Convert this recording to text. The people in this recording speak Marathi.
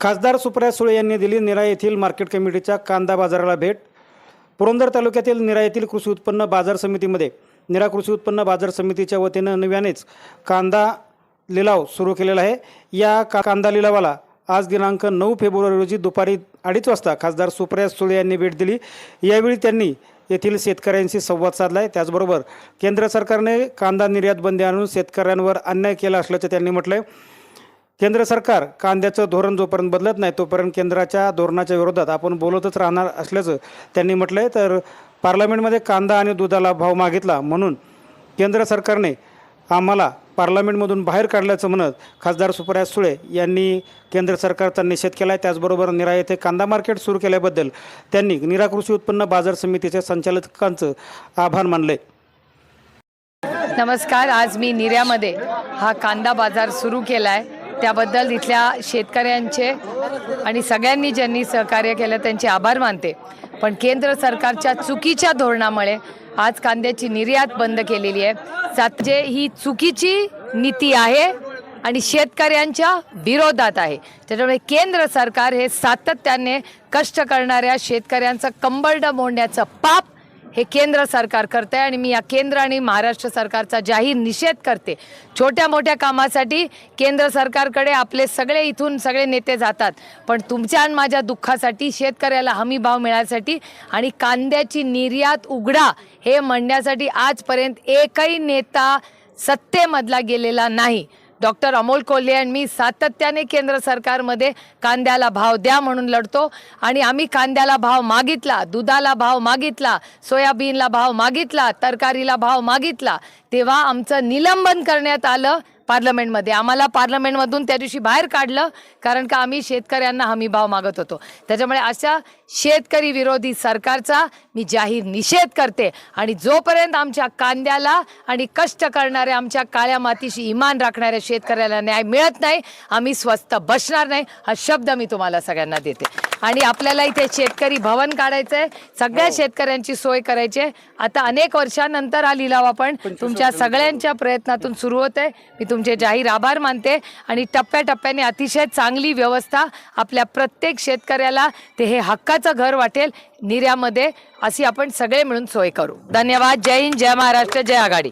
खासदार सुप्रिया सुळे यांनी दिली निरा येथील मार्केट कमिटीच्या कांदा बाजाराला भेट. पुरंदर तालुक्यातील निरा येथील कृषी उत्पन्न बाजार समितीमध्ये निरा कृषी उत्पन्न बाजार समितीच्या वतीनं नव्यानेच कांदा लिलाव सुरू केलेला आहे. या का कांदा लिलावाला आज दिनांक नऊ फेब्रुवारी रोजी दुपारी अडीच वाजता खासदार सुप्रिया सुळे यांनी भेट दिली. यावेळी त्यांनी येथील शेतकऱ्यांशी संवाद साधला आहे त्याचबरोबर केंद्र सरकारने कांदा निर्यात बंदी आणून शेतकऱ्यांवर अन्याय केला असल्याचं त्यांनी म्हटलं आहे केंद्र सरकार कांद्याचं धोरण जोपर्यंत बदलत नाही तोपर्यंत केंद्राच्या धोरणाच्या विरोधात आपण बोलतच राहणार असल्याचं त्यांनी म्हटलं आहे तर पार्लमेंटमध्ये कांदा आणि दुधाला भाव मागितला म्हणून केंद्र सरकारने आम्हाला पार्लमेंटमधून बाहेर काढल्याचं म्हणत खासदार सुप्रिया सुळे यांनी केंद्र सरकारचा निषेध केला आहे त्याचबरोबर निरा येथे कांदा मार्केट सुरू केल्याबद्दल त्यांनी निरा कृषी उत्पन्न बाजार समितीच्या संचालकांचं आभार मानले. नमस्कार आज मी निर्यामध्ये हा कांदा बाजार सुरू केला आहे त्याबद्दल इथल्या शेतकऱ्यांचे आणि सगळ्यांनी ज्यांनी सहकार्य केलं त्यांचे आभार मानते. पण केंद्र सरकारच्या चुकीच्या धोरणामुळे आज कांद्याची निर्यात बंद केलेली आहे. सातजे ही चुकीची नीती आहे आणि शेतकऱ्यांच्या विरोधात आहे. त्याच्यामुळे केंद्र सरकार हे सातत्याने कष्ट करणाऱ्या शेतकऱ्यांचं कंबरडं मोडण्याचं पाप हे केंद्र सरकार करते आणि मी या केंद्र आणि महाराष्ट्र सरकारचा जाहीर निषेध करते. छोट्या मोठ्या कामासाठी केंद्र सरकारकडे आपले सगळे इथून सगळे नेते जातात. पण तुमच्या आणि माझ्या दुःखासाठी शेतकऱ्याला हमी भाव मिळायसाठी आणि कांद्याची निर्यात उघडा हे म्हणण्यासाठी आजपर्यंत एकही नेता सत्तेमधला गेलेला नाही. डॉक्टर अमोल कोल्हे आणि मी सातत्याने केंद्र सरकारमध्ये कांद्याला भाव द्या म्हणून लढतो. आणि आम्ही कांद्याला भाव मागितला दुधाला भाव मागितला सोयाबीनला भाव मागितला तरकारीला भाव मागितला तेव्हा आमचं निलंबन करण्यात आलं. पार्लमेंटमध्ये. आम्हाला पार्लमेंटमधून त्या दिवशी बाहेर काढलं कारण का आम्ही शेतकऱ्यांना हमी भाव मागत होतो. त्याच्यामुळे अशा शेतकरी विरोधी सरकारचा मी जाहीर निषेध करते. आणि जोपर्यंत आमच्या कांद्याला आणि कष्ट करणाऱ्या आमच्या काळ्या मातीशी इमान राखणाऱ्या शेतकऱ्याला न्याय मिळत नाही आम्ही स्वस्त बसणार नाही हा शब्द मी तुम्हाला सगळ्यांना देते. आणि आपल्याला इथे शेतकरी भवन काढायचं आहे सगळ्या शेतकऱ्यांची सोय करायची आहे. आता अनेक वर्षानंतर हा लिलाव आपण तुमच्या सगळ्यांच्या प्रयत्नातून सुरू होत आहे. मी तुमचे जाहीर आभार मानते आणि टप्प्याटप्प्याने अतिशय चांगली व्यवस्था आपल्या प्रत्येक शेतकऱ्याला ते हे हक्काचं घर वाटेल निर्यामध्ये अशी आपण सगळे मिळून सोय करू. धन्यवाद. जय हिंद. जय महाराष्ट्र. जय आघाडी.